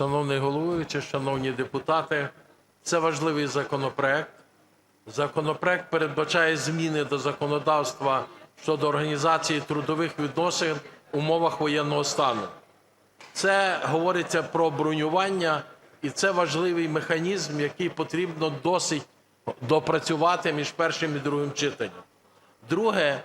Шановний головуючий, шановні депутати, це важливий законопроект. Законопроект передбачає зміни до законодавства щодо організації трудових відносин в умовах воєнного стану. Це говориться про бронювання, і це важливий механізм, який потрібно досить допрацювати між першим і другим читанням. Друге,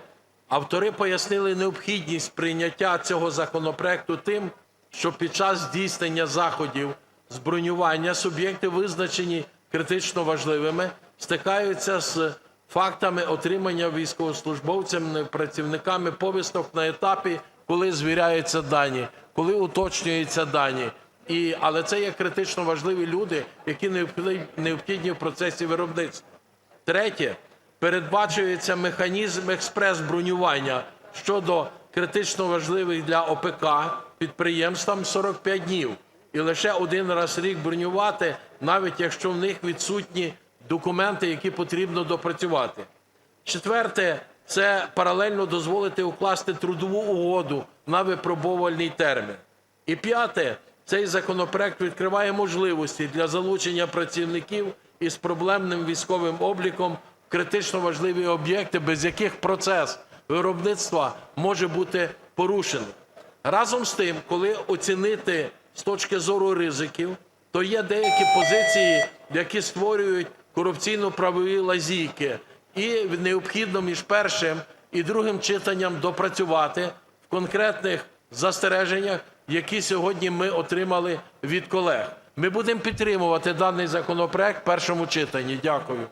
автори пояснили необхідність прийняття цього законопроекту тим, що під час здійснення заходів з бронювання суб'єкти, визначені критично важливими, стикаються з фактами отримання військовослужбовцями, працівниками повісток на етапі, коли звіряються дані, коли уточнюються дані. Але це є критично важливі люди, які необхідні в процесі виробництва. Третє. Передбачується механізм експрес-бронювання щодо критично важливих для ОПК підприємствам 45 днів. І лише один раз в рік бронювати, навіть якщо в них відсутні документи, які потрібно допрацювати. Четверте це паралельно дозволити укласти трудову угоду на випробовувальний термін. І п'яте, цей законопроект відкриває можливості для залучення працівників із проблемним військовим обліком в критично важливі об'єкти, без яких процес виробництва може бути порушений. Разом з тим, коли оцінити з точки зору ризиків, то є деякі позиції, які створюють корупційно-правові лазійки, і необхідно між першим і другим читанням допрацювати в конкретних застереженнях, які сьогодні ми отримали від колег. Ми будемо підтримувати даний законопроект в першому читанні. Дякую.